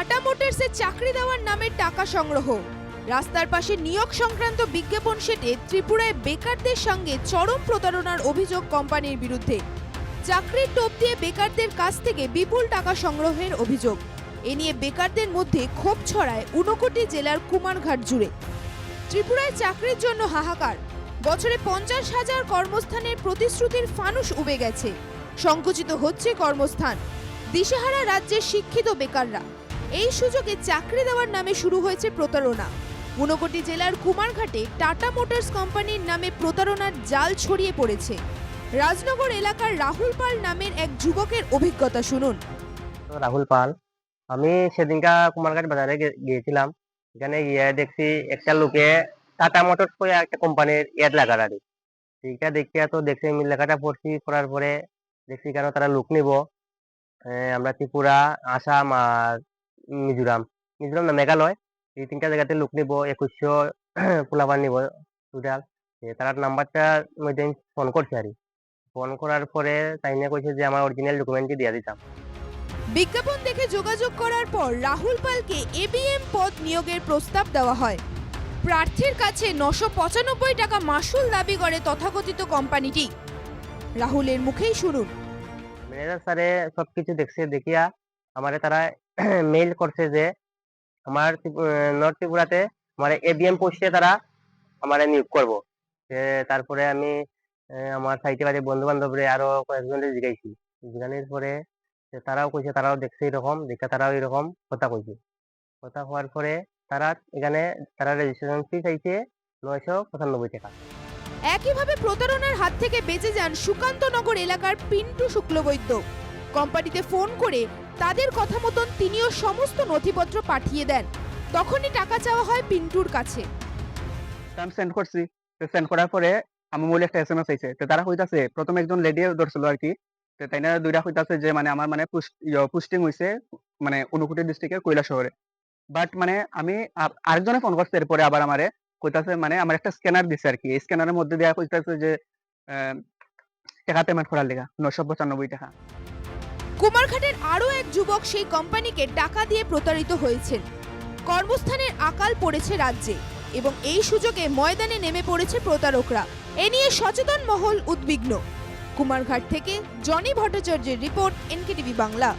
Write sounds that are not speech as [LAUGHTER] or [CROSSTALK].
Tata মোটরসে চাকরি দেওয়ার নামে টাকা সংগ্রহ। রাস্তার পাশে নিয়োগ সংক্রান্ত বিজ্ঞাপন সেটে ত্রিপুরায় বেকারদের সঙ্গে চরম প্রতারণার অভিযোগ কোম্পানির বিরুদ্ধে। চাকরির টোপ দিয়ে বেকারদের কাছ থেকে বিপুল টাকা সংগ্রহের অভিযোগ। এ নিয়ে বেকারদের মধ্যে ক্ষোভ ছড়ায় ঊনকোটি জেলার কুমারঘাট জুড়ে। ত্রিপুরায় চাকরির জন্য হাহাকার। বছরে পঞ্চাশ হাজার কর্মস্থানের প্রতিশ্রুতির ফানুস উবে গেছে। সংকুচিত হচ্ছে কর্মস্থান। দিশেহারা রাজ্যের শিক্ষিত বেকাররা। এই সুযোগে চাকরি দেওয়ার নামে শুরু হয়েছে প্রতারণা। ঊনকোটি জেলার কুমারঘাটে টাটা মোটরস কোম্পানির নামে প্রতারণার জাল ছড়িয়ে পড়েছে। রাজনগর এলাকার রাহুল পাল নামের এক যুবকের অভিজ্ঞতা শুনুন। রাহুল পাল, আমি সেদিনকা কুমারঘাট বাজারে গিয়েছিলাম। এখানে গিয়ে দেখছি একটা লোকে টাটা মোটরস করে একটা কোম্পানির এড লাগার আর। সেইটা দেখিয়া তো দেখছি আমি লেখাটা পড়ছি, পড়ার পরে দেখছি কেন তারা লোক নিব। আমরা ত্রিপুরা, আসাম আর মিজোরাম মিজোরাম না মেঘালয়। এই তিনটা জায়গাতে লোক নিব একুশশো [CLEARS THROAT] পোলাপান নিব টোটাল তার নাম্বারটার মধ্যে আমি ফোন করছি আর ফোন করার পরে তাই নিয়ে কইছে যে আমার অরিজিনাল ডকুমেন্টটি দিয়ে দিতাম বিজ্ঞাপন দেখে যোগাযোগ করার পর রাহুল পালকে এবিএম পদ নিয়োগের প্রস্তাব দেওয়া হয়। প্রার্থীর কাছে নশো পঁচানব্বই টাকা মাসুল দাবি করে তথাকথিত কোম্পানিটি। রাহুলের মুখেই শুনুন ম্যানেজার স্যারে সবকিছু দেখছে দেখিয়া আমারে তারা [CLEARS THROAT] মেইল করছে যে, আমার নর্থ ত্রিপুরাতে আমার এবিএম পোস্টে তারা আমারে নিয়োগ করব। তারপরে আমি আমার সাইটে বাড়ি বন্ধু বান্ধবরে আরও কয়েকজনের জিজ্ঞাসি জিজ্ঞানোর পরে তারাও কইছে তারাও দেখছে এরকম, দেখে তারাও এরকম কথা কইছে। কথা হওয়ার পরে তারা এখানে, তারা রেজিস্ট্রেশন ফি চাইছে নয়শো পঁচানব্বই টাকা। একইভাবে প্রতারণার হাত থেকে বেঁচে যান সুকান্তনগর এলাকার পিন্টু শুক্লবৈদ্য। কোম্পানিতে ফোন করে তাদের কথা মতন তিনিও সমস্ত নথিপত্র পাঠিয়ে দেন। তখনই টাকা চাওয়া হয় পিন্টুর কাছে। আমি সেন্ড করছি। সেন্ড করার পরে আমি বলে একটা এস এম এস আইছে। তো তারা কইতাছে, প্রথমে একজন লেডি ধরছিল আর কি তো তাই না দুইটা কইতাছে যে মানে আমার মানে মানে অনুকুটি ডিস্ট্রিক্টের কৈলা শহরে। বাট মানে আমি আরেকজনে ফোন করছে এরপরে আবার আমারে। কইতাছে মানে আমার একটা স্ক্যানার দিছে আর কি এই স্ক্যানারের মধ্যে দেয়া কইতাছে যে টাকা পেমেন্ট করার লেগা নশো পঁচানব্বই টাকা। কুমারঘাটের আরও এক যুবক সেই কোম্পানিকে টাকা দিয়ে প্রতারিত হয়েছেন। কর্মস্থানের আকাল পড়েছে রাজ্যে এবং এই সুযোগে ময়দানে নেমে পড়েছে প্রতারকরা। এ নিয়ে সচেতন মহল উদ্বিগ্ন। কুমারঘাট থেকে জনি ভট্টাচার্যের রিপোর্ট এনকেটিভি বাংলা।